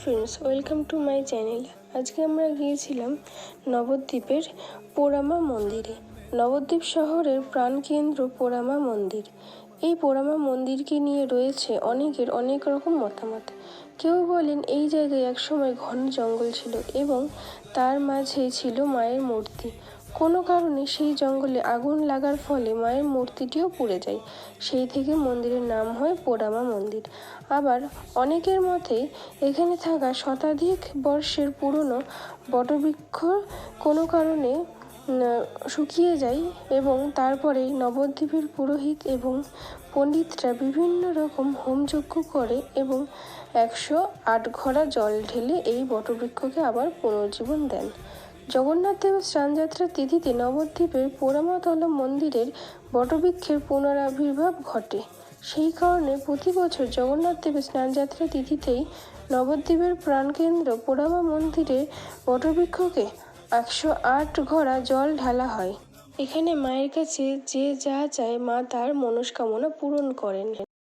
Friends welcome to my channel আজকে আমরা গিয়েছিলাম নবদ্বীপের পোড়ামা মন্দিরে। নবদ্বীপ শহরের প্রাণকেন্দ্র পোড়ামা মন্দির। এই পোড়ামা মন্দিরকে নিয়ে রয়েছে অনেকের অনেক রকম মতামত। কেউ বলেন এই জায়গায় একসময় ঘন জঙ্গল ছিল এবং তার মাঝে ছিল মায়ের মূর্তি। কোনো কারণে সেই জঙ্গলে আগুন লাগার ফলে মায়ের মূর্তিটিও পুড়ে যায়। সেই থেকে মন্দিরের নাম হয় পোড়ামা মন্দির। আবার অনেকের মতে এখানে থাকা শতাধিক বর্ষের পুরনো বটবৃক্ষ কোনো কারণে শুকিয়ে যায় এবং তারপরে নবদ্বীপের পুরোহিত এবং পণ্ডিতরা বিভিন্ন রকম হোমযজ্ঞ করে এবং একশো আট ঘড়া জল ঢেলে এই বটবৃক্ষকে আবার পুনর্জীবন দেন। জগন্নাথ দেবের স্নানযাত্রার তিথিতে নবদ্বীপের পোড়ামাতলা মন্দিরের বটবৃক্ষের পুনরাবির্ভাব ঘটে। সেই কারণে প্রতি বছর জগন্নাথ দেবের স্নানযাত্রা তিথিতেই নবদ্বীপের প্রাণকেন্দ্র পোড়ামা মন্দিরের বটবৃক্ষকে একশো আট ঘড়া জল ঢালা হয়। এখানে মায়ের কাছে যে যা চায় মা তার মনস্কামনা পূরণ করেন।